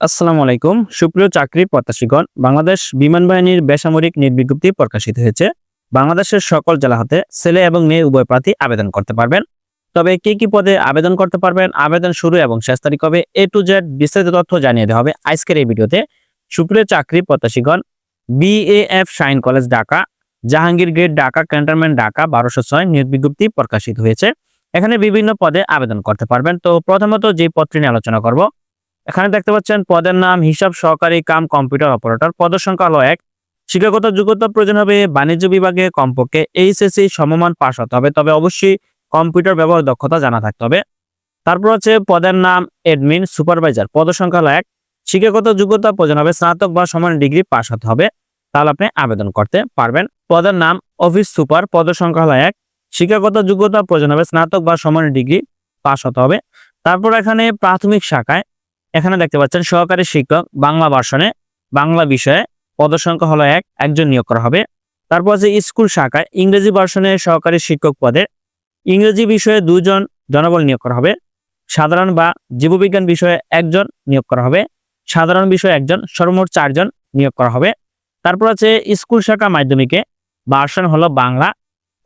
আসসালামু আলাইকুম। সুপ্রিয় চাকরি প্রত্যাশীগণ, বাংলাদেশ বিমান বাহিনীর বেসামরিক নিয়োগ বিজ্ঞপ্তি প্রকাশিত হয়েছে। বাংলাদেশের সকল জেলা হতে ছেলে এবং মেয়ে উভয় প্রার্থী আবেদন করতে পারবেন। তবে কি কি পদে আবেদন করতে পারবেন, আবেদন শুরু এবং শেষ তারিখ হবে এ টু জেড বিস্তারিত তথ্য জানিয়ে দেওয়া হবে আজকের এই ভিডিওতে। সুপ্রিয় চাকরি প্রত্যাশীগণ BAF Shaheen college Dhaka, Jahangir gate Dhaka, cantonment Dhaka, বারোশো ছয় নিয়োগ বিজ্ঞপ্তি প্রকাশিত হয়েছে। এখানে বিভিন্ন পদে আবেদন করতে পারবেন। তো প্রথমত যে পদটি নিয়ে আলোচনা করব এখানে দেখতে পাচ্ছেন পদের নাম, হিসাব সহকারী কাম কম্পিউটার অপারেটর। পদের সংখ্যা হলো এক। শিক্ষাগত যোগ্যতা প্রয়োজন হবে বাণিজ্য বিভাগে, কমপক্ষে এইচএসসি সমমান পাস হতে হবে। তবে অবশ্যই কম্পিউটার ব্যবহার দক্ষতা জানা থাকতে হবে। তারপর হচ্ছে পদের নাম এডমিন সুপারভাইজার পদের সংখ্যা হলো এক। শিক্ষাগত যোগ্যতা প্রয়োজন হবে স্নাতক বা সমান ডিগ্রি পাস হতে হবে। তাহলে আপনি আবেদন করতে পারবেন। পদের নাম অফিস সুপার পদের সংখ্যা হলো এক। শিক্ষাগত যোগ্যতা প্রয়োজন হবে স্নাতক বা সমান ডিগ্রি পাস হতে হবে। তারপর এখানে প্রাথমিক শাখায় এখানে দেখতে পাচ্ছেন সহকারী শিক্ষক বাংলা ভার্সনে বাংলা বিষয়ে পদসংখ্যা হলো এক, একজন নিয়োগ করা হবে। তারপর আছে স্কুল শাখায় ইংরেজি ভার্সনে সহকারী শিক্ষক পদে ইংরেজি বিষয়ে দুজন জনবল নিয়োগ করা হবে। সাধারণ বা জীববিজ্ঞান বিষয়ে একজন নিয়োগ করা হবে। সাধারণ বিষয়ে একজন, সর্বমোট চারজন নিয়োগ করা হবে। তারপর আছে স্কুল শাখা মাধ্যমিকে, ভার্সন হলো বাংলা,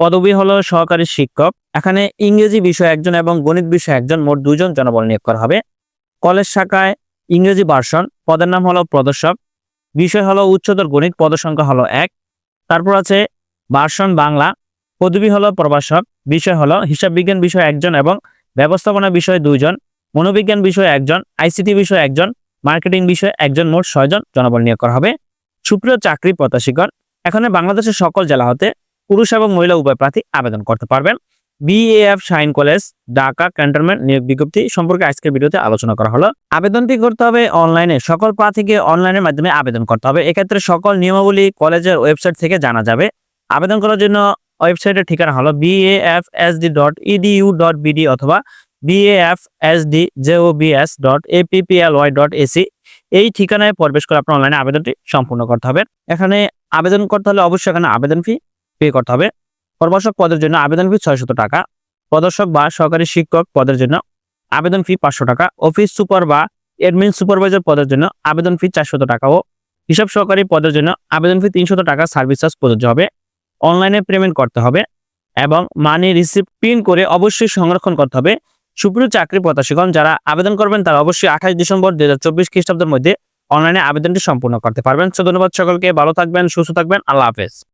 পদবি হলো সহকারী শিক্ষক। এখানে ইংরেজি বিষয়ে একজন এবং গণিত বিষয়ে একজন, মোট দুজন জনবল নিয়োগ করা হবে। কলেজ শাখায় ইংরেজি ভার্সন পদের নাম হলো প্রদর্শক, বিষয় হলো উচ্চতর গণিত পদ সংখ্যা হলো এক, তারপর আছে ভার্সন বাংলা, পদবি হলো প্রভাষক, বিষয় হলো হিসাব বিজ্ঞান বিষয় একজন এবং ব্যবস্থাপনা বিষয়ে দুইজন, মনোবিজ্ঞান বিষয়ে একজন, আইসিটি বিষয়ে একজন মার্কেটিং বিষয়ে একজন, মোট ছয়জন জনবল নিয়োগ করা হবে। সুপ্রিয় চাকরি প্রত্যাশীগণ, এখানে বাংলাদেশের সকল জেলা হতে পুরুষ এবং মহিলা উভয় প্রার্থী আবেদন করতে পারবেন। BAF Shaheen college Dhaka cantonment নিয়োগ বিজ্ঞপ্তি সম্পর্কে আজকের ভিডিওতে আলোচনা করা হলো। আবেদনটি করতে হবে অনলাইনে সকল প্রার্থীকে অনলাইনের মাধ্যমে আবেদন করতে হবে। এক্ষেত্রে সকল নিয়মাবলী কলেজের ওয়েবসাইট থেকে জানা যাবে। আবেদন করার জন্য ওয়েবসাইটের ঠিকানা হলো BAFSD dot EDU dot BD অথবা BAFSD JOBS dot APPLY dot AC এই ঠিকানায় প্রবেশ করে আপনার অনলাইনে আবেদনটি সম্পূর্ণ করতে হবে। এখানে আবেদন করতে হলে অবশ্যই এখানে আবেদন ফি পে করতে হবে। প্রভাষক পদের জন্য আবেদন ফি ছয়শত টাকা, প্রদর্শক বা সহকারী শিক্ষক পদের জন্য আবেদন ফি পাঁচশো টাকা, অফিস সুপার বা এডমিন সুপারভাইজার পদের জন্য আবেদন ফি চারশত টাকা ও হিসাব সহকারী পদের জন্য আবেদন ফি তিনশত টাকা সার্ভিস চার্জ প্রযোজ্য হবে। অনলাইনে পেমেন্ট করতে হবে এবং মানি রিসিপ্ট প্রিন্ট করে অবশ্যই সংরক্ষণ করতে হবে। সুপ্রিয় চাকরি প্রত্যাশীগণ, যারা আবেদন করবেন তারা অবশ্যই আঠাশ ডিসেম্বর দুই হাজার চব্বিশ খ্রিস্টাব্দের মধ্যে অনলাইনে আবেদনটি সম্পূর্ণ করতে পারবেন। ধন্যবাদ সকলকে, ভালো থাকবেন, সুস্থ থাকবেন, আল্লাহ হাফেজ।